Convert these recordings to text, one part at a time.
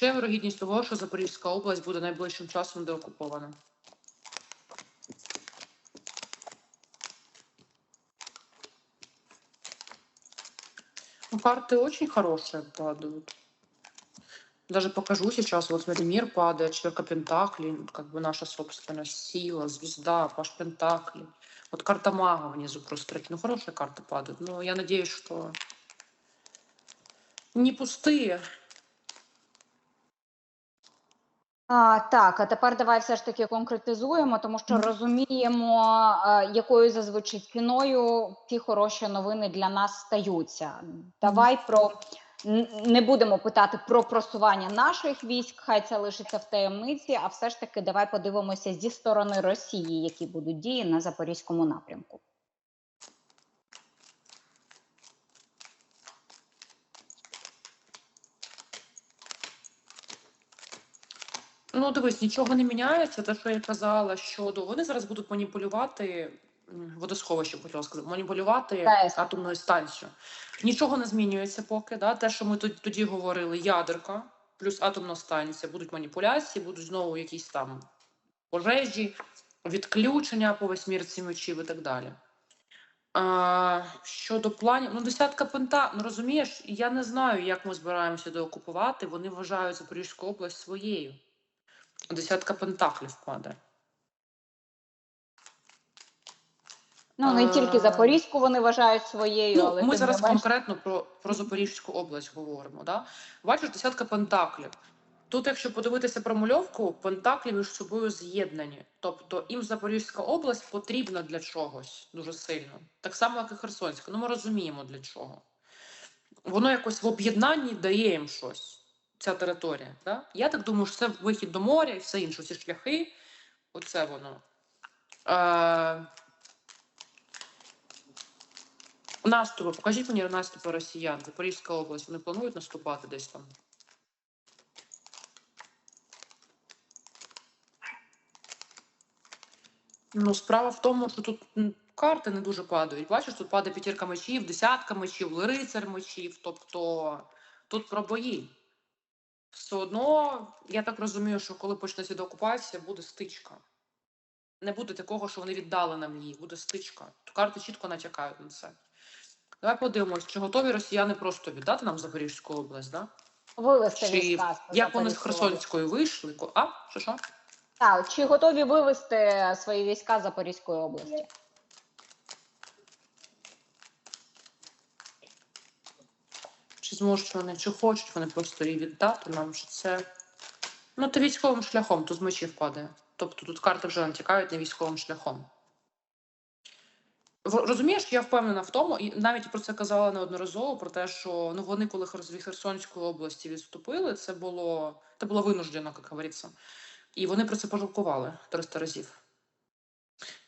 Чи вирогідність того, що Запорізька область буде найближчим часом деокупована? Ну, карты очень хорошие падают. Даже покажу сейчас. Вот смотри, мир падает, четверка пентаклей, ну, как бы наша собственная сила, звезда, паш пентаклей. Вот карта мага внизу просто. Ну, хорошие карты падают. Но я надеюсь, что не пустые. А, так, а тепер давай все ж таки конкретизуємо, тому що розуміємо, а, якою зазвичай ціною ті хороші новини для нас стаються. Давай про не будемо питати про просування наших військ, хай це лишиться в таємниці, а все ж таки давай подивимося зі сторони Росії, які будуть дії на запорізькому напрямку. Ну, дивись, нічого не міняється. Те, що я казала, щодо вони зараз будуть маніпулювати водосховище, хотіла сказати, маніпулювати ТАЕС. атомною станцією. Нічого не змінюється поки. Да? Те, що ми тоді, тоді говорили, ядерка плюс атомна станція, будуть маніпуляції, будуть знову якісь там пожежі, відключення по восьмірці мечів і так далі. А, щодо планів, ну десятка пента, ну розумієш, я не знаю, як ми збираємося деокупувати. Вони вважають Запорізьку область своєю. Десятка пентаклів падає. Ну не тільки Запорізьку вони вважають своєю, Ну, але ми зараз конкретно про, про Запорізьку область говоримо. Да? Бачиш, десятка пентаклів. Тут, якщо подивитися промальовку, пентаклі між собою з'єднані. Тобто їм Запорізька область потрібна для чогось дуже сильно. Так само, як і Херсонська. Ну, ми розуміємо для чого. Воно якось в об'єднанні дає їм щось, ця територія. Да? Я так думаю, що це вихід до моря і все інше, ці шляхи. Оце воно. Е, Наступи, покажіть мені наступи росіян. Запорізька область. Вони планують наступати десь там. Ну, справа в тому, що тут карти не дуже падають. Бачиш, тут падає п'ятірка мечів, десятка мечів, лицар мечів. Тобто тут про бої. Все одно, я так розумію, що коли почнеться деокупація, буде стичка. Не буде такого, що вони віддали нам її, буде стичка. Карти чітко натякають на це. Давай подивимось, чи готові росіяни просто віддати нам Запорізьку область, да? вивести Чи війська. як вони з Херсонської вийшли? А? Що що? Так, чи готові вивести свої війська з Запорізької області? Зможуть вони, чи хочуть вони просто її віддати нам, чи це. Ну, то військовим шляхом, тут з мечів падає. Тобто тут карти вже натякають не військовим шляхом. Розумієш, я впевнена в тому, і навіть про це казала неодноразово, про те, що ну вони, коли з Херсонської області відступили, це було це було винуждено, як говориться. І вони про це пожалкували 300 разів.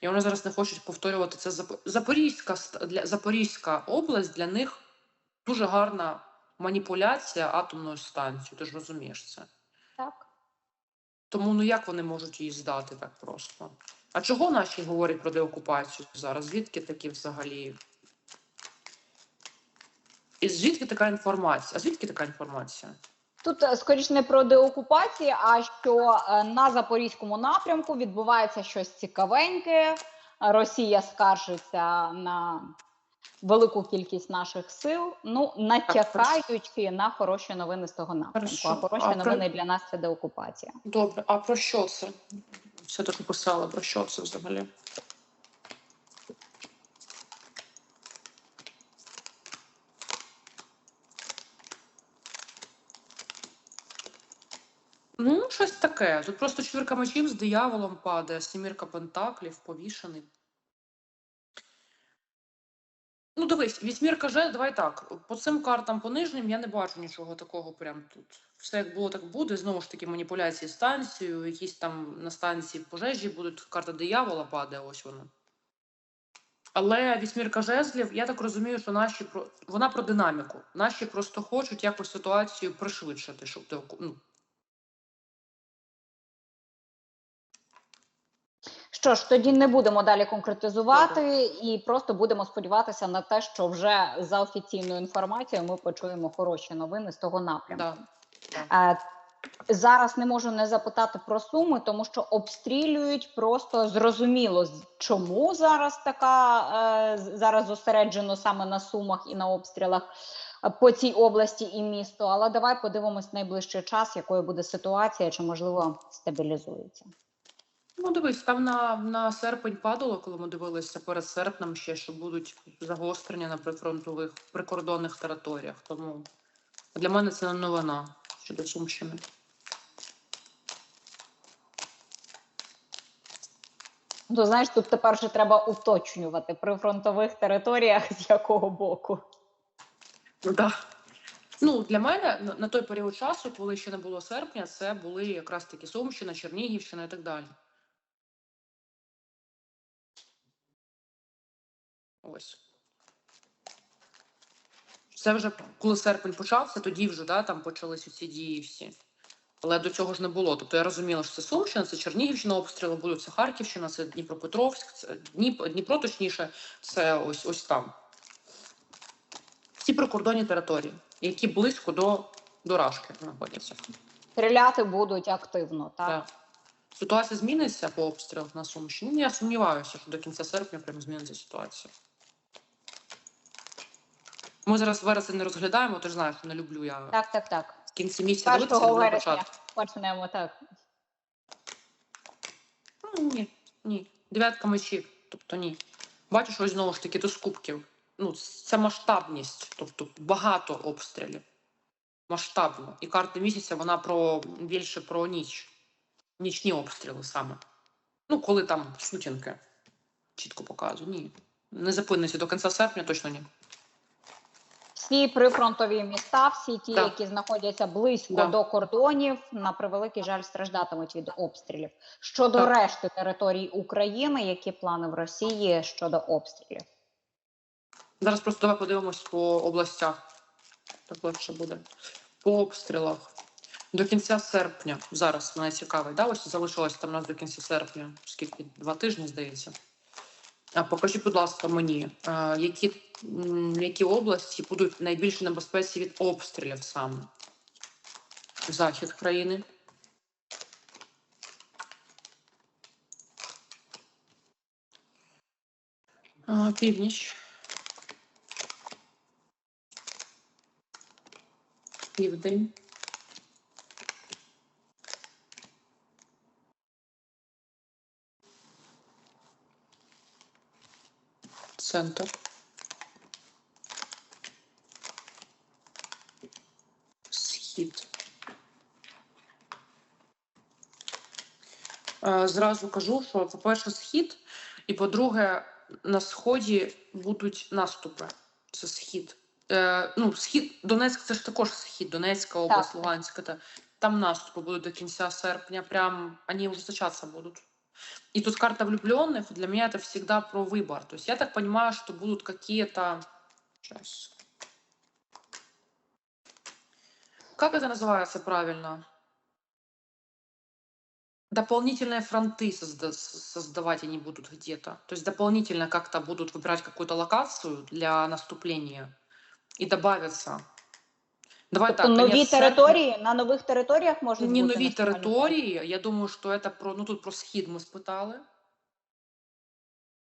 І вони зараз не хочуть повторювати це. Запорізька для Запорізька область для них дуже гарна маніпуляція атомною станцією. Ти ж розумієш це. Так. Тому ну як вони можуть її здати так просто? А чого наші говорять про деокупацію зараз? Звідки такі взагалі? І звідки така інформація? А звідки така інформація? Тут е, скоріш не про деокупації, а що е, на запорізькому напрямку відбувається щось цікавеньке. Росія скаржиться на велику кількість наших сил. Ну натякаючи на хороші новини з того напрямку. Хорошо. А хороші А про- новини для нас це деокупація. Добре, а про що це? Все таки писала, про що це взагалі? Ну, щось таке. Тут просто четвірка мечів з дияволом падає, сімірка пентаклів, повішений. Ну, дивись, вісьмірка же, давай так. По цим картам по нижнім я не бачу нічого такого прям тут. Все як було, так буде. Знову ж таки, маніпуляції станцією, якісь там на станції пожежі будуть. Карта диявола падає, ось вона. Але вісьмірка жезлів, я так розумію, що наші про вона про динаміку. Наші просто хочуть якось ситуацію пришвидшити, щоб ти ну, Що ж, тоді не будемо далі конкретизувати і просто будемо сподіватися на те, що вже за офіційною інформацією ми почуємо хороші новини з того напрямку. да. Е, Зараз не можу не запитати про суми, тому що обстрілюють просто зрозуміло, чому зараз така е, зараз зосереджено саме на сумах і на обстрілах е, по цій області і місту. Але давай подивимось найближчий час, якою буде ситуація, чи можливо стабілізується. Ну, дивись, там на, на серпень падало, коли ми дивилися перед серпнем ще, що будуть загострення на прифронтових прикордонних територіях. Тому для мене це не новина щодо Сумщини. Ну, знаєш, тут тепер вже треба уточнювати при фронтових територіях з якого боку. Да. Ну, для мене на, на той період часу, коли ще не було серпня, це були якраз таки Сумщина, Чернігівщина і так далі. Ось. Це вже коли серпень почався, тоді вже да, там почалися ці дії всі. Але до цього ж не було. Тобто я розуміла, що це Сумщина, це Чернігівщина, обстріли будуть, це Харківщина, це Дніпропетровськ, це Дніп, Дніпро, точніше, це ось ось там. Всі прикордонні території, які близько до, до Рашки знаходяться. Стріляти будуть активно, так? Так. Ситуація зміниться по обстрілах на Сумщині. Ну, Я сумніваюся, що до кінця серпня прямо зміниться ситуація. Ми зараз вересень не розглядаємо, ти ж знаєш, не люблю я Так, так, так. в кінці місяця дивитися, люблю вересня початку. почнемо так. Ну, ні, ні. Дев'ятка мечів, тобто ні. Бачиш, ось знову ж таки до скупків. Ну, це масштабність, тобто багато обстрілів. Масштабно. І карта місяця вона про більше про ніч. Нічні обстріли саме. Ну, коли там сутінки. Чітко показую. Ні. Не зупиниться до кінця серпня, точно ні. Всі прифронтові міста, всі ті, Так. які знаходяться близько Да. до кордонів, на превеликий жаль, страждатимуть від обстрілів. Щодо Так. решти територій України, які плани в Росії щодо обстрілів? Зараз просто давай подивимось по областях. Так легше буде. По обстрілах. До кінця серпня. Зараз мене цікавить. Да? Ось залишилось там у нас до кінця серпня, скільки два тижні, здається. Покажіть, будь ласка, мені, е, які, які області будуть в найбільшій небезпеці від обстрілів саме? Захід країни. Північ. Південь. Центр. Схід. Е, Зразу кажу, що по-перше, схід, і по-друге, на сході будуть наступи. Це схід. Е, ну, схід, Донецьк це ж також схід, Донецька область, Так. Луганська. Та, там наступи будуть до кінця серпня, прям они ужесточаться будут. И тут карта влюбленных, для меня это всегда про выбор. То есть я так понимаю, что будут какие-то... Сейчас. Как это называется правильно? Дополнительные фронты созда- создавать они будут где-то. То есть дополнительно как-то будут выбирать какую-то локацию для наступления и добавятся. Давай Тобто так. нові конец серпня- території на нових територіях можуть не бути нові наступальні території. Я думаю, що это про ну тут про схід ми спитали.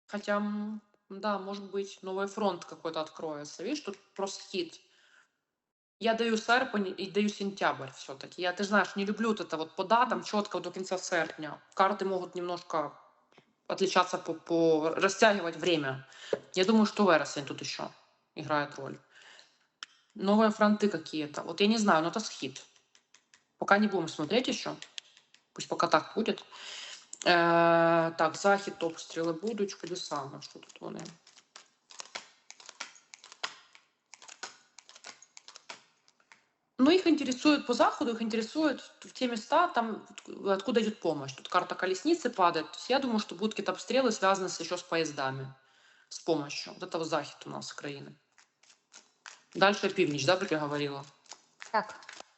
Хотя, м, да, может быть, новый фронт какой-то откроется. Видишь, тут про схід. Я даю серпень і даю сентябрь все-таки. Я, ты ж знаешь, не люблю вот это вот по датам четко до конца серпня. Карты могут немножко отличаться по, по растягивать время. Я думаю, что вересень тут еще играет роль. Новые фронты какие-то. Вот я не знаю, но это схід. Пока не будем смотреть еще. Пусть пока так будет. Е, так, захід, обстріли будуть, куди саме? Що тут вони? Ну, их интересует по заходу, их интересует в те места, там, откуда идет помощь. Тут карта колесницы падает. То есть я думаю, что будут какие-то обстрелы, связанные с, еще с поездами, с помощью. Вот это вот захід у нас країни. Дальше північ, да, я говорила? Так.